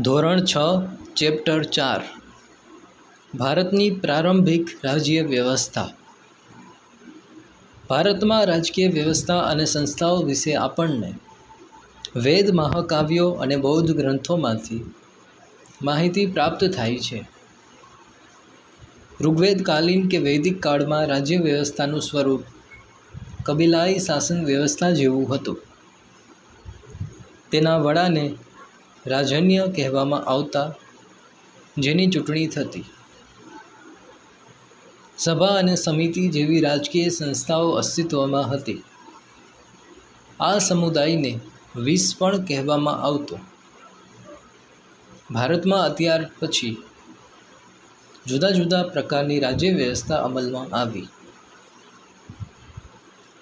ધોરણ છ, ચેપ્ટર ચાર. ભારતની પ્રારંભિક રાજ્ય વ્યવસ્થા. ભારતમાં રાજકીય વ્યવસ્થા અને સંસ્થાઓ વિશે આપણને વેદ મહાકાવ્યો અને બૌદ્ધ ગ્રંથોમાંથી માહિતી પ્રાપ્ત થાય છે. ઋગ્વેદકાલીન કે વૈદિક કાળમાં રાજ્ય વ્યવસ્થાનું સ્વરૂપ કબીલાઈ શાસન વ્યવસ્થા જેવું હતું. તેના વડાને રાજન્ય કહેવામાં આવતા જેની ચૂંટણી થતી. સભા અને સમિતિ જેવી રાજકીય સંસ્થાઓ અસ્તિત્વમાં હતી. આ સમુદાયને વીસ પણ કહેવામાં આવતો. ભારતમાં અત્યાર પછી જુદા જુદા પ્રકારની રાજ્ય વ્યવસ્થા અમલમાં આવી.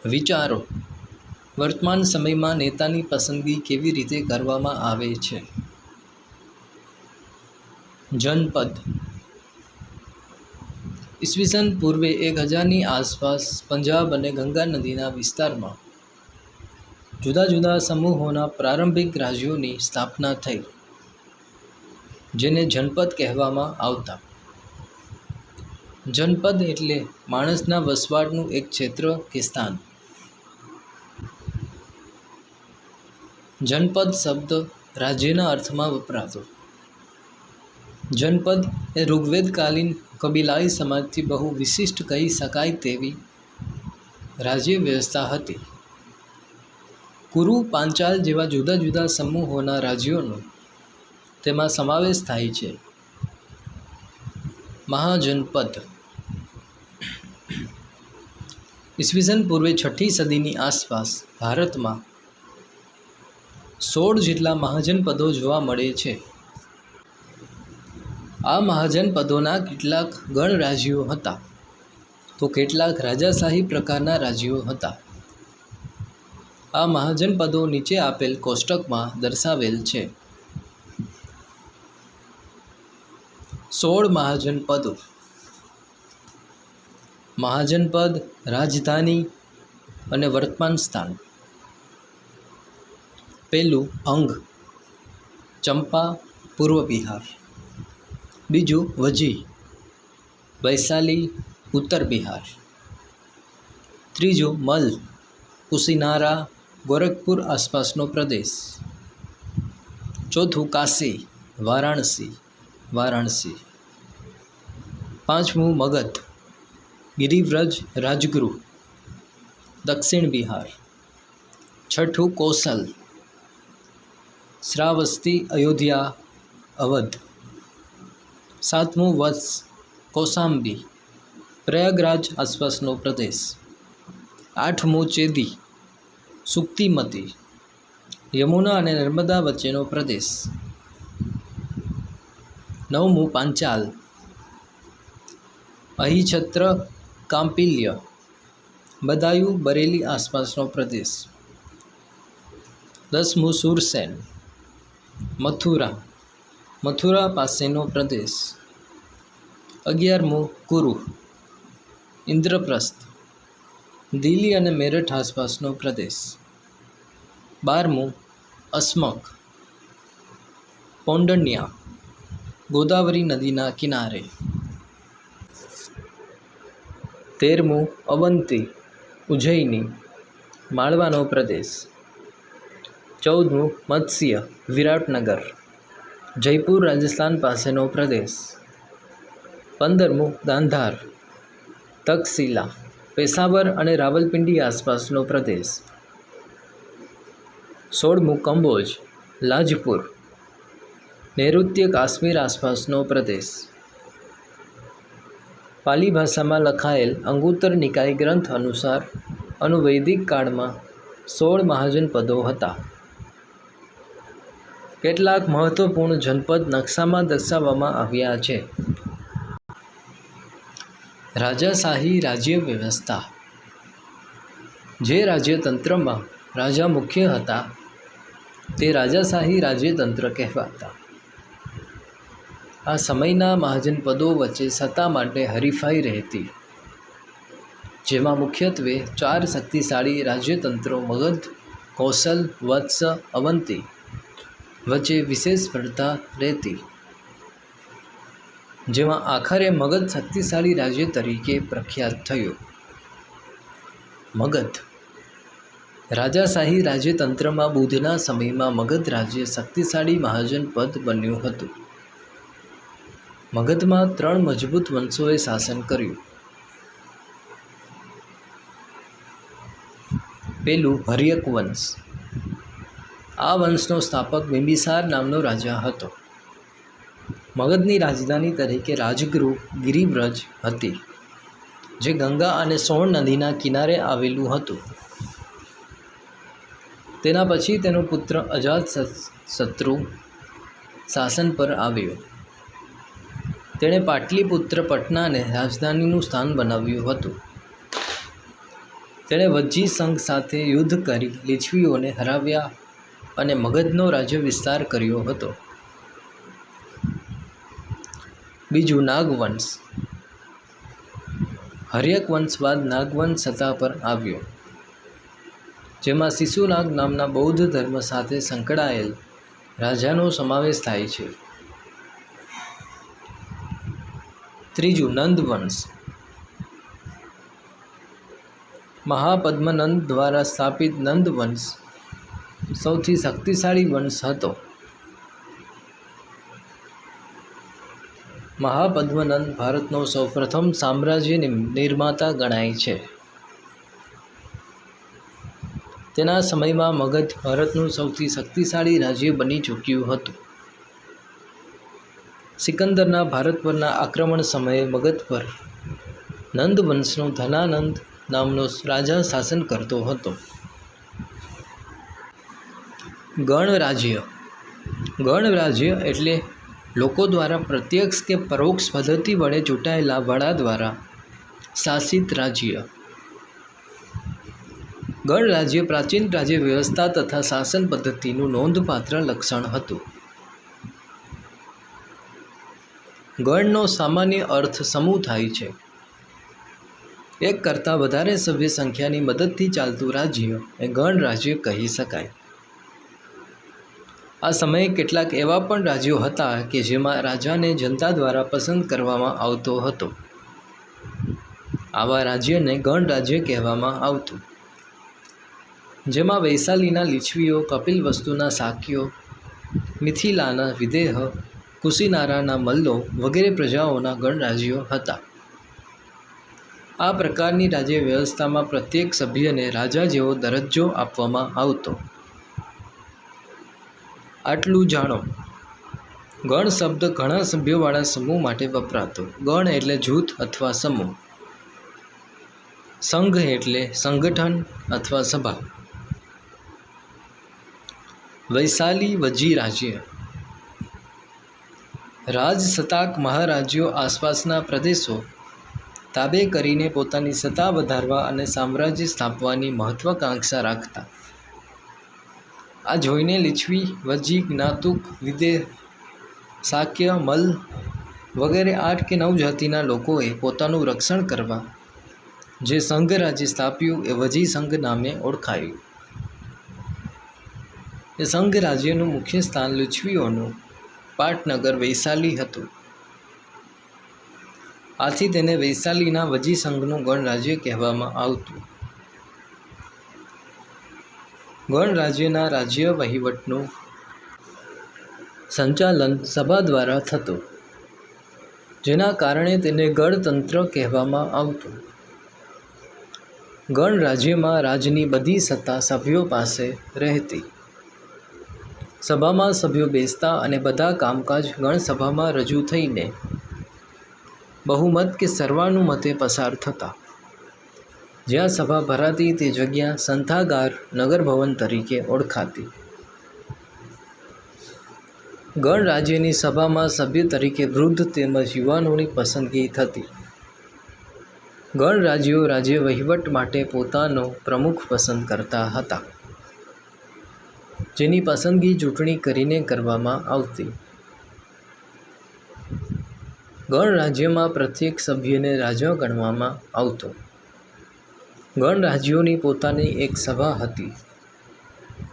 વિચારો વર્તમાન સમયમાં નેતાની પસંદગી કેવી રીતે કરવામાં આવે છે? જનપદ. ઈસવીસન પૂર્વે એક હજારની આસપાસ પંજાબ અને ગંગા નદીના વિસ્તારમાં જુદા જુદા સમૂહોના પ્રારંભિક રાજ્યોની સ્થાપના થઈ, જેને જનપદ કહેવામાં આવતા. જનપદ એટલે માણસના વસવાટનું એક ક્ષેત્ર કે સ્થાન. જનપદ શબ્દ રાજ્યના અર્થમાં વપરાતો. જનપદ એ ઋગ્વેદકાલીન કબીલાઈ સમાજથી બહુ વિશિષ્ટ કહી શકાય તેવી રાજ્ય વ્યવસ્થા હતી. કુરુ પાંચાલ જેવા જુદા જુદા સમૂહોના રાજ્યોનો તેમાં સમાવેશ થાય છે. મહાજનપદ. ઈસવીસન પૂર્વે છઠ્ઠી સદીની આસપાસ ભારતમાં સોળ જેટલા મહાજનપદો જોવા મળે છે. આ મહાજનપદોના કેટલાક ગણરાજ્યો હતા. તો કેટલાક રાજાશાહી પ્રકારના રાજ્યો હતા. આ મહાજનપદો નીચે આપેલ કોષ્ટકમાં દર્શાવેલ છે. સોળ મહાજનપદો મહાજનપદ રાજધાની અને વર્તમાન સ્થાન. પહેલું અંગ ચંપા પૂર્વ બિહાર. બીજું વજી, વૈશાલી ઉત્તર બિહાર. ત્રીજું મલ કુશીનારા ગોરખપુર આસપાસનો પ્રદેશ. ચોથું કાશી, વારાણસી વારાણસી. પાંચમું મગધ, ગિરિવ્રજ રાજગૃહ, દક્ષિણ બિહાર. છઠ્ઠું કૌશલ શ્રાવસ્તી અયોધ્યા અવધ. સાતમું વત્સ કોસાંબી પ્રયાગરાજ આસપાસનો પ્રદેશ. આઠમું ચેદી, સુક્તિમતી, યમુના અને નર્મદા વચ્ચેનો પ્રદેશ. નવમું પાંચાલ, અહિછત્ર કાંપિલ્ય, બદાયુ બરેલી આસપાસનો પ્રદેશ. દસમું સુરસેન મથુરા. મથુરા પાસેનો પ્રદેશ. અગિયારમું કુરુ. ઇન્દ્રપ્રસ્થ. દિલ્હી અને મેરઠ આસપાસનો પ્રદેશ. બારમું અસ્મક. પૌંડન્યા. ગોદાવરી નદીના કિનારે. તેરમું અવંતી. ઉજ્જૈની માળવાનો પ્રદેશ. ચૌદમું મત્સ્ય વિરાટનગર, જયપુર રાજસ્થાન પાસેનો પ્રદેશ. પંદરમું ગાંધાર તક્ષશિલા પેશાવર અને રાવલપિંડી આસપાસનો પ્રદેશ. સોળમું કંબોજ, લાજપુર, નૈઋત્ય કાશ્મીર આસપાસનો પ્રદેશ. પાલી ભાષામાં લખાયેલ અંગુત્તર નિકાય ગ્રંથ અનુસાર અનુવૈદિક કાળમાં સોળ મહાજનપદો હતા. કેટલાક મહત્વપૂર્ણ જનપદ નકશામાં દર્શાવવામાં આવ્યા છે. રાજાશાહી રાજ્ય વ્યવસ્થા. જે રાજ્યતંત્રમાં રાજા મુખ્ય હતા, તે રાજાશાહી રાજ્યતંત્ર કહેવાતા. આ સમયના મહાજનપદો વચ્ચે સત્તા માટે હરીફાઈ રહેતી. જેમાં મુખ્યત્વે ચાર શક્તિશાળી રાજ્યતંત્રો મગધ, કૌશલ, વત્સ, અવંતી વચ્ચે વિશેષ સ્પર્ધા રહેતી. જેમાં આખરે મગધ શક્તિશાળી રાજ્ય તરીકે પ્રખ્યાત થયું. મગધ. રાજાશાહી રાજ્યતંત્રમાં બુદ્ધના સમયમાં મગધ રાજ્ય શક્તિશાળી મહાજન પદ બન્યું હતું. મગધમાં ત્રણ મજબૂત વંશોએ શાસન કર્યું. પેલું હર્યક વંશ. આ વંશનો સ્થાપક બિંબિસાર નામનો રાજા હતો. મગધની રાજધાની તરીકે રાજગૃહ ગિરિવ્રજ હતી, જે ગંગા અને સોણ નદીના કિનારે આવેલું હતું. તેના પછી તેનો પુત્ર અજાત શત્રુ શાસન પર આવ્યો. તેણે પાટલીપુત્ર પટનાને રાજધાનીનું સ્થાન બનાવ્યું હતું. તેણે વજ્જી સંઘ સાથે યુદ્ધ કરી લીછવીઓને હરાવ્યા અને મગધનો રાજ્ય વિસ્તાર કર્યો હતો. બીજું નાગવંશ. હર્યક વંશ બાદ નાગવંશ સત્તા પર આવ્યો, જેમાં શિશુનાગ નામના બૌદ્ધ ધર્મ સાથે સંકળાયેલ રાજાનો સમાવેશ થાય છે. ત્રીજું નંદવંશ. મહાપદ્મનંદ દ્વારા સ્થાપિત નંદવંશ સૌથી શક્તિશાળી વંશ હતો. મહાપદ્મનંદ ભારતનો સૌપ્રથમ સામ્રાજ્ય નિર્માતા ગણાય છે. તેના સમયમાં મગધ ભારતનું સૌથી શક્તિશાળી રાજ્ય બની ચૂક્યું હતું. સિકંદરના ભારત પરના આક્રમણ સમયે મગધ પર નંદ વંશનો ધનાનંદ નામનો રાજા શાસન કરતો હતો. ગણરાજ્ય. ગણરાજ્ય એટલે લોકો દ્વારા પ્રત્યક્ષ કે પરોક્ષ પદ્ધતિ વડે ચૂંટાયેલા વડા દ્વારા શાસિત રાજ્ય. ગણરાજ્ય પ્રાચીન રાજ્ય વ્યવસ્થા તથા શાસન પદ્ધતિનું નોંધપાત્ર લક્ષણ હતું. ગણનો સામાન્ય અર્થ સમૂહ થાય છે. એક કરતાં વધારે સભ્ય સંખ્યાની મદદથી ચાલતું રાજ્ય એ ગણરાજ્ય કહી શકાય. આ સમયે કેટલાક એવા પણ રાજ્યો હતા કે જેમાં રાજાને જનતા દ્વારા પસંદ કરવામાં આવતો હતો. આવા રાજ્યને ગણરાજ્ય કહેવામાં આવતું. જેમાં વૈશાલીના લીછવીઓ કપિલવસ્તુના સાકીઓ મિથિલાના વિદેહ, કુશીનારાના મલ્લો વગેરે પ્રજાઓના ગણરાજ્યો હતા. આ પ્રકારની રાજ્ય વ્યવસ્થામાં પ્રત્યેક સભ્યને રાજા જેવો દરજ્જો આપવામાં આવતો. આટલું જાણો. ગણ શબ્દ ઘણા સભ્યોવાળા સમૂહ માટે વપરાતો. ગણ એટલે જૂથ અથવા સમૂહ. સંઘ એટલે સંગઠન અથવા સભા. વૈશાલી વજી રાજ્ય રાજસત્તાક મહારાજ્યો આસપાસના પ્રદેશો તાબે કરીને પોતાની સત્તા વધારવા અને સામ્રાજ્ય સ્થાપવાની મહત્વાકાંક્ષા રાખતા. આ જોઈને લીછવી વજી જ્ઞાતુક વિદે શાક્ય મલ વગેરે આઠ કે નવ જાતિના લોકોએ પોતાનું રક્ષણ કરવા જે સંઘ રાજ્ય સ્થાપ્યું એ વજી સંઘ નામે ઓળખાયું. એ સંઘ રાજ્યનું મુખ્ય સ્થાન લીછવીઓનું પાટનગર વૈશાલી હતું. આથી તેને વૈશાલીના વજી સંઘનું ગણરાજ્ય કહેવામાં આવતું. ગણરાજ્યના રાજ્ય વહીવટનું સંચાલન સભા દ્વારા થતું, જેના કારણે તેને ગણતંત્ર કહેવામાં આવતું. ગણરાજ્યમાં રાજની બધી સત્તા સભ્યો પાસે રહેતી. સભામાં સભ્યો બેસતા અને બધા કામકાજ ગણસભામાં રજૂ થઈને, બહુમત કે સર્વાનુમતે પસાર થતા. જ્યાં સભા ભરાતી તે જગ્યા સંથાગાર નગરભવન તરીકે ઓળખાતી. ગણરાજ્યની સભામાં સભ્ય તરીકે વૃદ્ધ તેમજ યુવાનોની પસંદગી થતી. ગણરાજ્યો રાજ્ય વહીવટ માટે પોતાનો પ્રમુખ પસંદ કરતા હતા. જેની પસંદગી ચૂંટણી કરીને કરવામાં આવતી. ગણરાજ્યમાં પ્રત્યેક સભ્યને રાજા ગણવામાં આવતો. ગણરાજ્યોની પોતાની એક સભા હતી,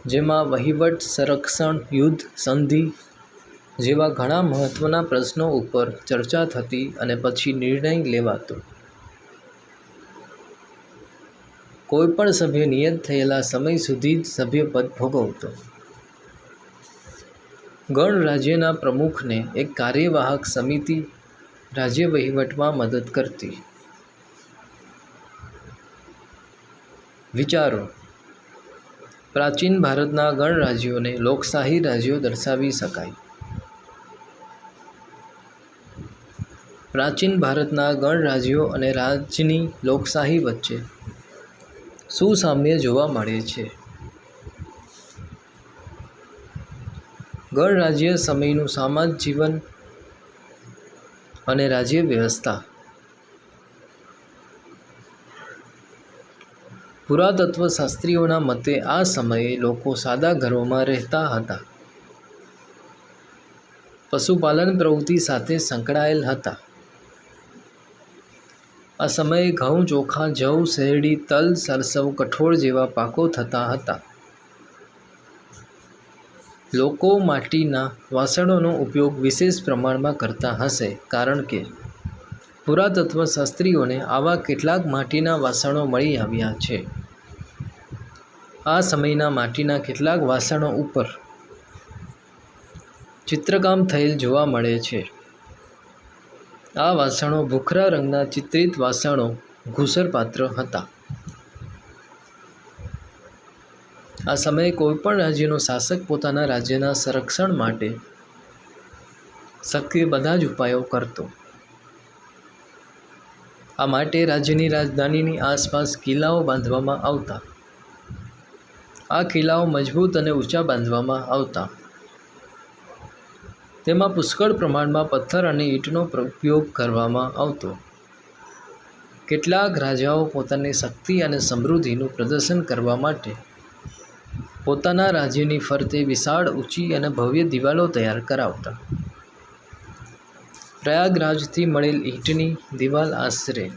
જેમાં વહીવટ, સંરક્ષણ, યુદ્ધ, સંધિ જેવા ઘણા મહત્ત્વના પ્રશ્નો ઉપર ચર્ચા થતી અને પછી નિર્ણય લેવાતો. કોઈપણ સભ્ય નિયત થયેલા સમય સુધી જ સભ્યપદ ભોગવતો. ગણરાજ્યના પ્રમુખને એક કાર્યવાહક સમિતિ રાજ્ય વહીવટમાં મદદ કરતી. વિચારો. પ્રાચીન ભારતના ગણરાજ્યોને લોકશાહી રાજ્યો દર્શાવી શકાય. પ્રાચીન ભારતના ગણરાજ્યો અને રાજ્યની લોકશાહી વચ્ચે શું સામ્ય જોવા મળે છે? ગણરાજ્ય સમયનું સામાજ જીવન અને રાજ્ય વ્યવસ્થા. પુરાતત્વ શાસ્ત્રીઓના મતે આ સમયે લોકો સાદા ઘરોમાં રહેતા હતા. પશુપાલન પ્રવૃત્તિ સાથે સંકળાયેલ હતા. આ સમયે ઘઉં, ચોખા, જવ, શેરડી, તલ, સરસવ, કઠોળ જેવા પાકો થતા હતા. લોકો માટીના વાસણોનો ઉપયોગ વિશેષ પ્રમાણમાં કરતા હશે કારણ કે પુરાતત્વ શાસ્ત્રીઓને આવા કેટલાક માટીના વાસણો મળી આવ્યા છે. આ સમયના માટીના કેટલાક વાસણો ઉપર ચિત્રકામ થયેલ જોવા મળે છે. આ વાસણો ભૂખરા રંગના ચિત્રિત વાસણો ઘૂસરપાત્ર હતા. આ સમયે કોઈપણ રાજ્યનો શાસક પોતાના રાજ્યના સંરક્ષણ માટે શક્ય બધા જ ઉપાયો કરતો. આ માટે રાજ્યની રાજધાનીની આસપાસ કિલ્લાઓ બાંધવામાં આવતા આ કિલ્લાઓ મજબૂત અને ઊંચા બાંધવામાં આવતા. તેમાં પુષ્કળ પ્રમાણમાં પથ્થર અને ઈંટનો ઉપયોગ કરવામાં આવતો. કેટલાક રાજાઓ પોતાની શક્તિ અને સમૃદ્ધિનું પ્રદર્શન કરવા માટે પોતાના રાજ્યની ફરતે વિશાળ, ઊંચી અને ભવ્ય દિવાલો તૈયાર કરાવતા. પ્રયાગરાજથી મળેલ ઈંટની દિવાલ આશરે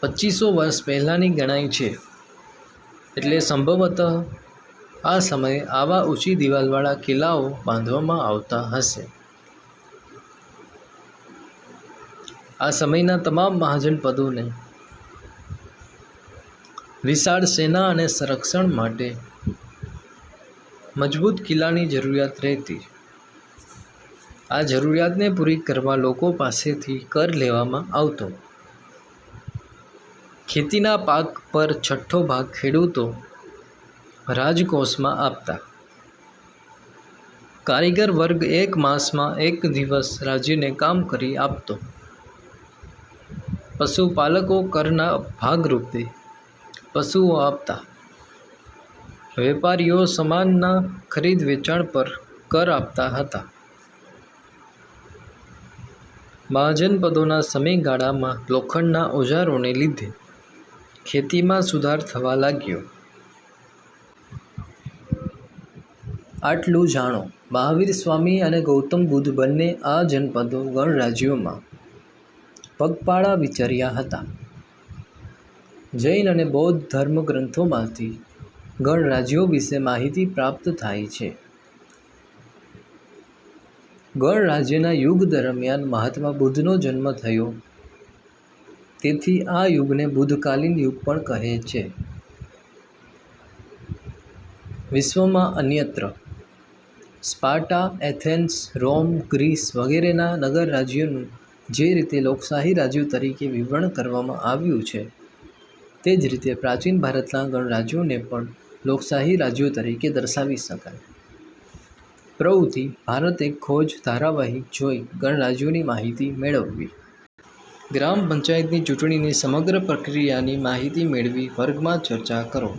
પચીસો વર્ષ પહેલાંની ગણાય છે. એટલે સંભવતઃ આ સમયે આવા ઊંચી દિવાલવાળા કિલ્લાઓ બાંધવામાં આવતા હશે. આ સમયના તમામ મહાજનપદોને વિશાળ સેના અને સંરક્ષણ માટે મજબૂત કિલ્લાની જરૂરિયાત રહેતી. આ જરૂરિયાતને પૂરી કરવા લોકો પાસેથી કર લેવામાં આવતો. ખેતીના પાક પર છઠ્ઠો ભાગ ખેડૂતો રાજકોષમાં આપતા. કારીગર વર્ગ એક માસમાં એક દિવસ રાજ્યને કામ કરી આપતો. પશુપાલકો કરના ભાગરૂપે પશુઓ આપતા. વેપારીઓ સામાનના ખરીદ વેચાણ પર કર આપતા હતા. મહાજનપદોના સમયગાળામાં લોખંડના ઓજારોને લીધે ખેતીમાં સુધાર થવા લાગ્યો. આટલું જાણો, મહાવીર સ્વામી અને ગૌતમ બુદ્ધ બંને આ જનપદો ગણરાજ્યોમાં પગપાળા વિચર્યા હતા. જૈન અને બૌદ્ધ ધર્મ ગ્રંથોમાંથી ગણરાજ્યો વિશે માહિતી પ્રાપ્ત થાય છે. ગણરાજ્યના યુગ દરમિયાન મહાત્મા બુદ્ધનો જન્મ થયો તેથી આ યુગને બુદ્ધકાલીન યુગ પણ કહે છે. વિશ્વમાં અન્યત્ર સ્પાર્ટા, એથેન્સ, રોમ, ગ્રીસ વગેરેના નગર રાજ્યોનું જે રીતે લોકશાહી રાજ્યો તરીકે વિવરણ કરવામાં આવ્યું છે, તે જ રીતે પ્રાચીન ભારતના ગણરાજ્યોને પણ લોકશાહી રાજ્યો તરીકે દર્શાવી શકાય. પ્રવૃત્તિ, ભારત ખોજ ધારાવાહિક જોઈ ગણરાજ્યોની માહિતી મેળવવી. ગ્રામ પંચાયતની ચૂંટણીની સમગ્ર પ્રક્રિયાની માહિતી મેળવી વર્ગમાં ચર્ચા કરો.